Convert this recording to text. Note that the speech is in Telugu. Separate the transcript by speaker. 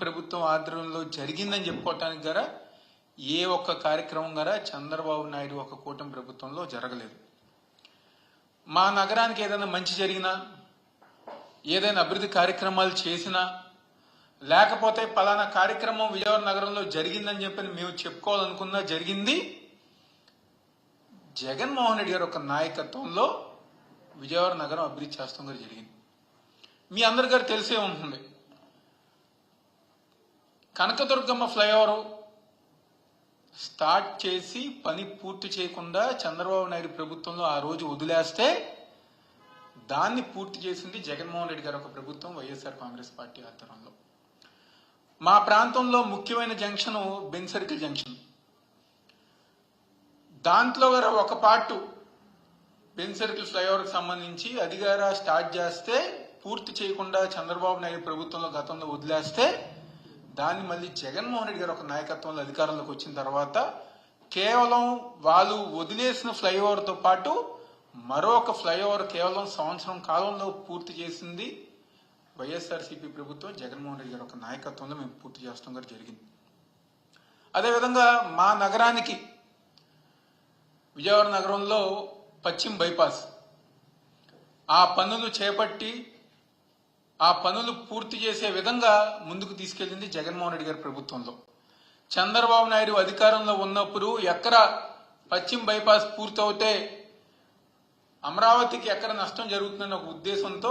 Speaker 1: ప్రభుత్వం ఆధ్వర్యంలో జరిగిందని చెప్పుకోవటానికి గర ఏ ఒక్క కార్యక్రమం గర చంద్రబాబు నాయుడు ఒక కూటమి ప్రభుత్వంలో జరగలేదు. మా నగరానికి ఏదైనా మంచి జరిగినా ఏదైనా అభివృద్ధి కార్యక్రమాలు చేసినా లేకపోతే పలానా కార్యక్రమం విజయవాడ నగరంలో జరిగిందని చెప్పి మేము చెప్పుకోవాలనుకున్నా జరిగింది. జగన్మోహన్ రెడ్డి గారు ఒక నాయకత్వంలో విజయవాడ నగరం అభివృద్ధి చేస్తాం గారు జరిగింది. మీ అందరి గారు తెలిసే ఉంటుంది. కనకదుర్గమ్మ ఫ్లైఓవర్ స్టార్ట్ చేసి పని పూర్తి చేయకుండా చంద్రబాబు నాయుడు ప్రభుత్వంలో ఆ రోజు వదిలేస్తే దాన్ని పూర్తి చేసింది జగన్మోహన్ రెడ్డి గారు ఒక ప్రభుత్వం వైఎస్ఆర్ కాంగ్రెస్ పార్టీ ఆధ్వర్యంలో. మా ప్రాంతంలో ముఖ్యమైన జంక్షన్ బెన్ సర్కిల్ జంక్షన్. దాంట్లో గారు ఒక పార్టు బెన్ సర్కిల్ ఫ్లైఓవర్కి సంబంధించి అధికార స్టార్ట్ చేస్తే పూర్తి చేయకుండా చంద్రబాబు నాయుడు ప్రభుత్వంలో గతంలో వదిలేస్తే దాన్ని మళ్ళీ జగన్మోహన్ రెడ్డి గారు ఒక నాయకత్వంలో అధికారంలోకి వచ్చిన తర్వాత కేవలం వాళ్ళు వదిలేసిన ఫ్లైఓవర్తో పాటు మరొక ఫ్లైఓవర్ కేవలం సంవత్సరం కాలంలో పూర్తి చేసింది వైఎస్ఆర్సీపీ ప్రభుత్వం జగన్మోహన్ రెడ్డి గారు ఒక నాయకత్వంలో మేము పూర్తి చేస్తాం గారు జరిగింది. అదేవిధంగా మా నగరానికి విజయవాడ నగరంలో పశ్చిమ బైపాస్. ఆ పనులు చేపట్టి ఆ పనులు పూర్తి చేసే విధంగా ముందుకు తీసుకెళ్ళింది జగన్మోహన్ రెడ్డి గారి ప్రభుత్వంలో. చంద్రబాబు నాయుడు అధికారంలో ఉన్నప్పుడు ఎక్కడ పశ్చిమ బైపాస్ పూర్తవుతే అమరావతికి ఎక్కడ నష్టం జరుగుతుందన్న ఒక ఉద్దేశంతో